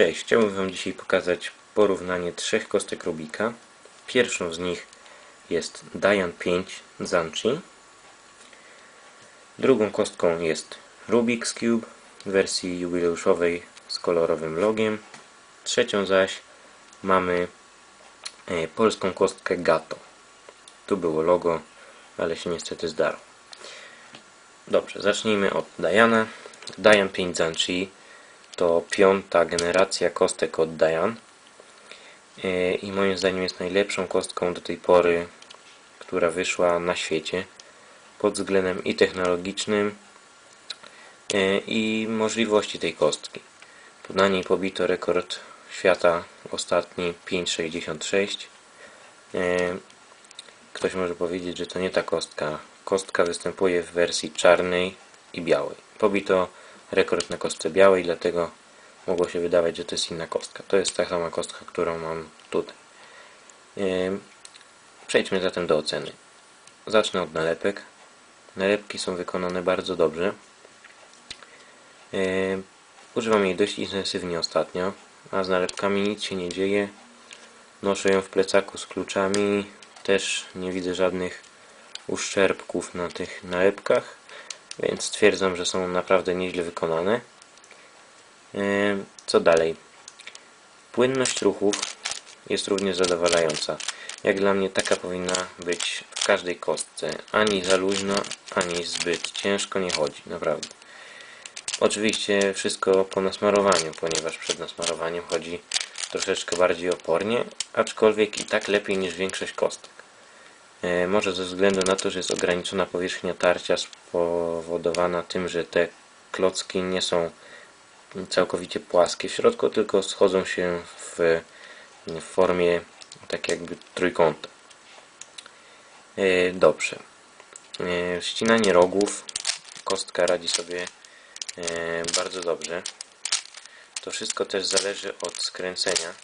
Cześć, chciałbym Wam dzisiaj pokazać porównanie trzech kostek Rubika. Pierwszą z nich jest Dian 5 Zanchi. Drugą kostką jest Rubik's Cube w wersji jubileuszowej z kolorowym logiem. Trzecią zaś mamy e, polską kostkę Gato. Tu było logo, ale się niestety zdarło. Dobrze, zacznijmy od Diana. Dian 5 Zanchi to piąta generacja kostek od Dian e, i moim zdaniem jest najlepszą kostką do tej pory, która wyszła na świecie pod względem i technologicznym e, i możliwości tej kostki. Na niej pobito rekord świata ostatni 5,66 e, Ktoś może powiedzieć, że to nie ta kostka. Kostka występuje w wersji czarnej i białej. Pobito rekord na kostce białej, dlatego mogło się wydawać, że to jest inna kostka. To jest ta sama kostka, którą mam tutaj. Przejdźmy zatem do oceny. Zacznę od nalepek. Nalepki są wykonane bardzo dobrze. Używam jej dość intensywnie ostatnio, a z nalepkami nic się nie dzieje. Noszę ją w plecaku z kluczami. Też nie widzę żadnych uszczerbków na tych nalepkach więc stwierdzam, że są naprawdę nieźle wykonane. Co dalej? Płynność ruchów jest również zadowalająca. Jak dla mnie taka powinna być w każdej kostce. Ani za luźno, ani zbyt ciężko nie chodzi, naprawdę. Oczywiście wszystko po nasmarowaniu, ponieważ przed nasmarowaniem chodzi troszeczkę bardziej opornie, aczkolwiek i tak lepiej niż większość kostek. E, może ze względu na to, że jest ograniczona powierzchnia tarcia spowodowana tym, że te klocki nie są całkowicie płaskie w środku, tylko schodzą się w, formie tak jakby trójkąta. E, dobrze. E, ścinanie rogów. Kostka radzi sobie bardzo dobrze. To wszystko też zależy od skręcenia.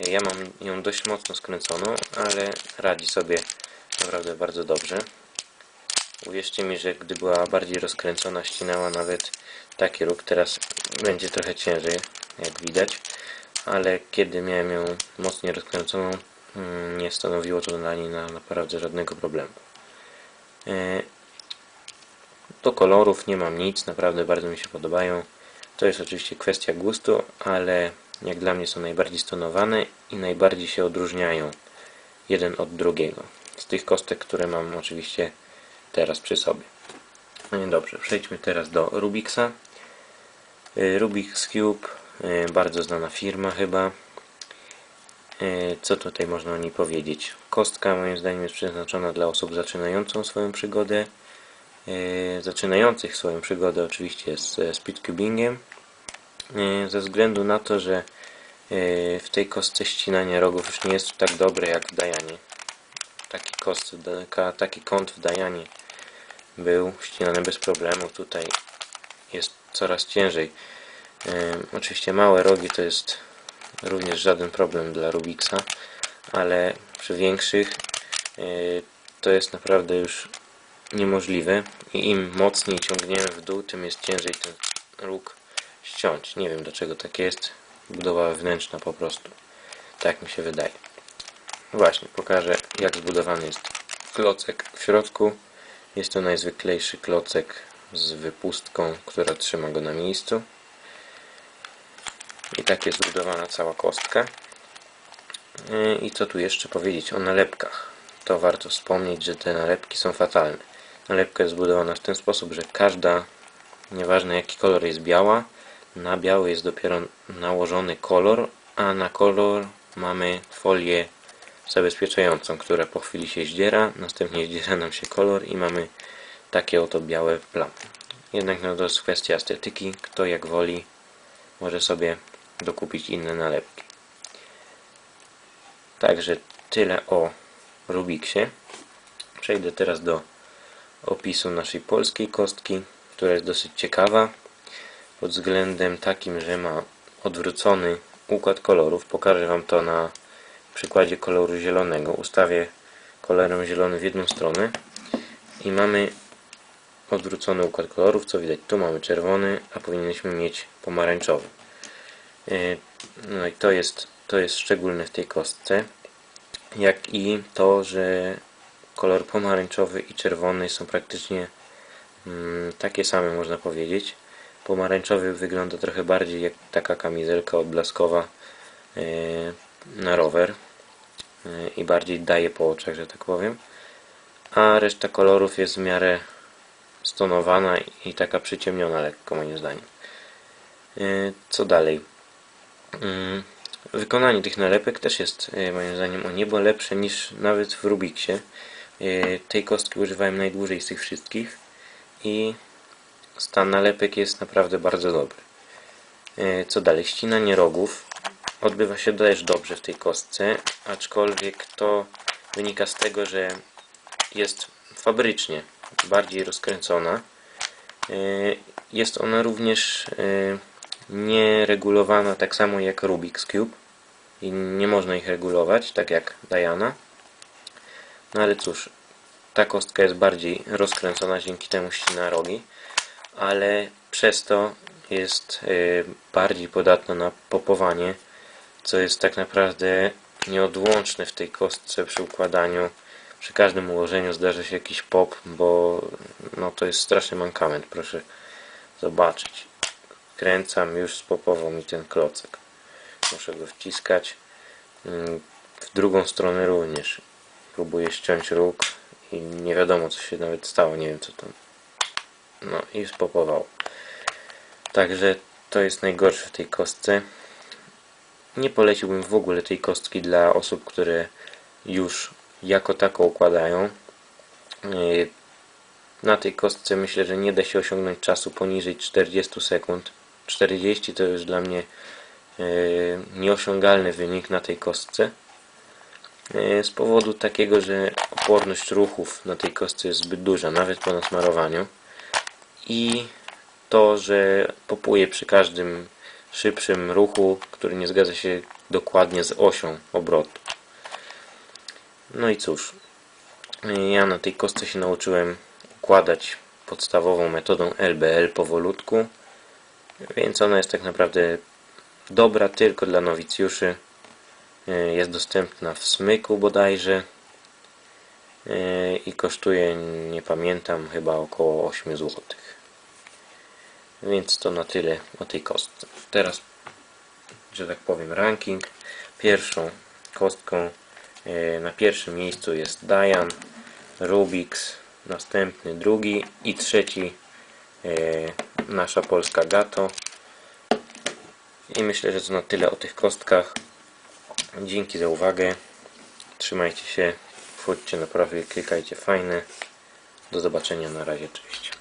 Ja mam ją dość mocno skręconą, ale radzi sobie naprawdę bardzo dobrze. Uwierzcie mi, że gdy była bardziej rozkręcona, ścinała nawet taki róg. Teraz będzie trochę ciężej, jak widać, ale kiedy miałem ją mocniej rozkręconą, mm, nie stanowiło to dla niej na naprawdę żadnego problemu. E, do kolorów nie mam nic, naprawdę bardzo mi się podobają. To jest oczywiście kwestia gustu, ale jak dla mnie są najbardziej stonowane i najbardziej się odróżniają jeden od drugiego. Z tych kostek, które mam oczywiście teraz przy sobie. No dobrze, przejdźmy teraz do Rubiksa. Y, Rubik's Cube, y, bardzo znana firma chyba. Y, co tutaj można o niej powiedzieć? Kostka moim zdaniem jest przeznaczona dla osób zaczynającą swoją przygodę. Zaczynających swoją przygodę oczywiście z speedcubingiem ze względu na to, że w tej kostce ścinanie rogów już nie jest tak dobre jak w Dajanie. Taki, kost, taki kąt w Dajanie był ścinany bez problemu. Tutaj jest coraz ciężej. Oczywiście małe rogi to jest również żaden problem dla Rubiksa, ale przy większych to jest naprawdę już niemożliwe i im mocniej ciągniemy w dół, tym jest ciężej ten róg ściąć. Nie wiem dlaczego tak jest. Budowa wewnętrzna po prostu. Tak mi się wydaje. Właśnie, pokażę jak zbudowany jest klocek w środku. Jest to najzwyklejszy klocek z wypustką, która trzyma go na miejscu. I tak jest zbudowana cała kostka. I co tu jeszcze powiedzieć o nalepkach? To warto wspomnieć, że te nalepki są fatalne. Nalepka jest zbudowana w ten sposób, że każda, nieważne jaki kolor jest biała, na biały jest dopiero nałożony kolor, a na kolor mamy folię zabezpieczającą, która po chwili się zdziera, następnie zdziera nam się kolor i mamy takie oto białe plamy. Jednak no to jest kwestia estetyki, kto jak woli może sobie dokupić inne nalepki. Także tyle o Rubiksie. Przejdę teraz do opisu naszej polskiej kostki, która jest dosyć ciekawa pod względem takim, że ma odwrócony układ kolorów. Pokażę Wam to na przykładzie koloru zielonego. Ustawię kolorem zielony w jedną stronę i mamy odwrócony układ kolorów, co widać tu mamy czerwony, a powinniśmy mieć pomarańczowy. Y, No i to jest, to jest szczególne w tej kostce. Jak i to, że kolor pomarańczowy i czerwony są praktycznie mm, takie same, można powiedzieć. Pomarańczowy wygląda trochę bardziej jak taka kamizelka odblaskowa y, na rower y, i bardziej daje po oczach, że tak powiem. A reszta kolorów jest w miarę stonowana i taka przyciemniona lekko moim zdaniem. Y, Co dalej? Mm, Wykonanie tych nalepek też jest moim zdaniem o niebo lepsze niż nawet w Rubiksie. Tej kostki używałem najdłużej z tych wszystkich i stan nalepek jest naprawdę bardzo dobry. Y, Co dalej? Ścinanie rogów odbywa się też dobrze w tej kostce, aczkolwiek to wynika z tego, że jest fabrycznie bardziej rozkręcona. Y, Jest ona również y, nieregulowana tak samo jak Rubik's Cube i nie można ich regulować, tak jak Diana. No ale cóż, ta kostka jest bardziej rozkręcona, dzięki temu ścina rogi, ale przez to jest y, bardziej podatna na popowanie, co jest tak naprawdę nieodłączne w tej kostce przy układaniu. Przy każdym ułożeniu zdarza się jakiś pop, bo no, to jest straszny mankament, proszę zobaczyć. Kręcam, już spopował mi ten klocek. Muszę go wciskać. Mm, W drugą stronę również. Próbuję ściąć róg i nie wiadomo co się nawet stało, nie wiem co tam. No i spopował. Także to jest najgorsze w tej kostce. Nie poleciłbym w ogóle tej kostki dla osób, które już jako tako układają. Yy, Na tej kostce myślę, że nie da się osiągnąć czasu poniżej 40 sekund. 40 to już dla mnie yy, nieosiągalny wynik na tej kostce. Yy, Z powodu takiego, że oporność ruchów na tej kostce jest zbyt duża, nawet po nasmarowaniu. I to, że popuje przy każdym szybszym ruchu, który nie zgadza się dokładnie z osią obrotu. No i cóż, ja na tej kostce się nauczyłem układać podstawową metodą LBL powolutku, więc ona jest tak naprawdę dobra tylko dla nowicjuszy. Jest dostępna w smyku bodajże i kosztuje, nie pamiętam, chyba około 8 zł. Więc to na tyle o tej kostce. Teraz, że tak powiem, ranking. Pierwszą kostką e, na pierwszym miejscu jest Dian, Rubix, następny drugi i trzeci e, nasza polska Gato. I myślę, że to na tyle o tych kostkach. Dzięki za uwagę. Trzymajcie się, wchodźcie na profil, klikajcie fajne. Do zobaczenia, na razie, cześć.